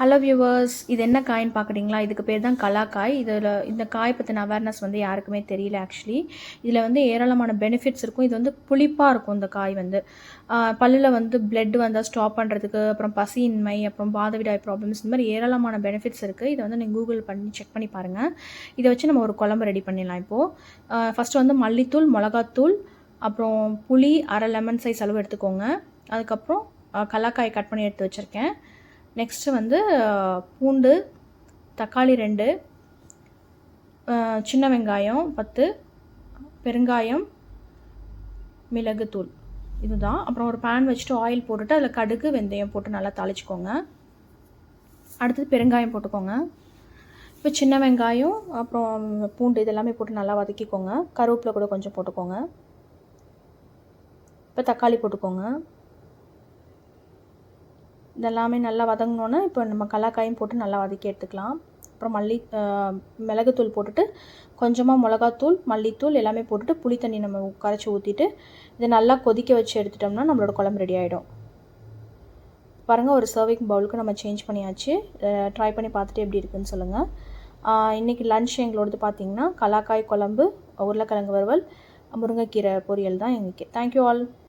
Hello viewers இது என்ன coin பார்க்குறீங்களா? இதுக்கு பேர் தான் கலாக்காய் இதில் இந்த காய் பற்றின அவேர்னஸ் வந்து யாருக்குமே தெரியல ஆக்சுவலி இதில் வந்து ஏராளமான பெனிஃபிட்ஸ் இருக்கும். இது வந்து புளிப்பாக இருக்கும் இந்த காய் வந்து. பல்லில் வந்து பிளட் வந்தால் ஸ்டாப் பண்ணுறதுக்கு அப்புறம் பசியின்மை அப்புறம் பாதவிடாய் ப்ராப்ளம்ஸ் இந்த மாதிரி ஏராளமான பெனிஃபிட்ஸ் இருக்குது இதை வந்து நீங்கள் கூகுள் பண்ணி செக் பண்ணி பாருங்கள் இதை வச்சு நம்ம ஒரு குழம்பு ரெடி பண்ணிடலாம் இப்போது ஃபஸ்ட்டு வந்து மல்லித்தூள் மிளகாத்தூள் அப்புறம் புளி அரை லெமன் சைஸ் அளவு எடுத்துக்கோங்க. அதுக்கப்புறம் கலாக்காய் கட் பண்ணி எடுத்து வச்சுருக்கேன். நெக்ஸ்ட்டு வந்து பூண்டு தக்காளி ரெண்டு சின்ன வெங்காயம் பத்து பெருங்காயம் மிளகுத்தூள் இதுதான். அப்புறம் ஒரு பேன் வச்சுட்டு ஆயில் போட்டுட்டு அதில் கடுகு வெந்தயம் போட்டு நல்லா தாளிச்சிக்கோங்க. அடுத்தது பெருங்காயம் போட்டுக்கோங்க. இப்போ சின்ன வெங்காயம் அப்புறம் பூண்டு இதெல்லாமே போட்டு நல்லா வதக்கிக்கோங்க. கருவேப்பிலை கூட கொஞ்சம் போட்டுக்கோங்க. இப்போ தக்காளி போட்டுக்கோங்க. இதெல்லாமே நல்லா வதங்கினோன்னே இப்போ நம்ம கல்லாக்காயும் போட்டு நல்லா வதக்கி எடுத்துக்கலாம். அப்புறம் மல்லி மிளகுத்தூள் போட்டுட்டு கொஞ்சமாக மிளகாத்தூள் மல்லித்தூள் எல்லாமே போட்டுட்டு புளி தண்ணி நம்ம கரைச்சி ஊற்றிட்டு இதை நல்லா கொதிக்க வச்சு எடுத்துட்டோம்னா நம்மளோட குழம்பு ரெடி ஆகிடும் பாருங்கள் ஒரு சர்விங் பவுலுக்கு நம்ம சேஞ்ச் பண்ணியாச்சு. ட்ரை பண்ணி பார்த்துட்டு எப்படி இருக்குன்னு சொல்லுங்கள் இன்றைக்கி லன்ச் எங்களோடது பார்த்திங்கன்னா கலாக்காய் குழம்பு உருளைக்கிழங்கு வறுவல் முருங்கைக்கீரை பொரியல் தான் எங்களுக்கு. Thank you all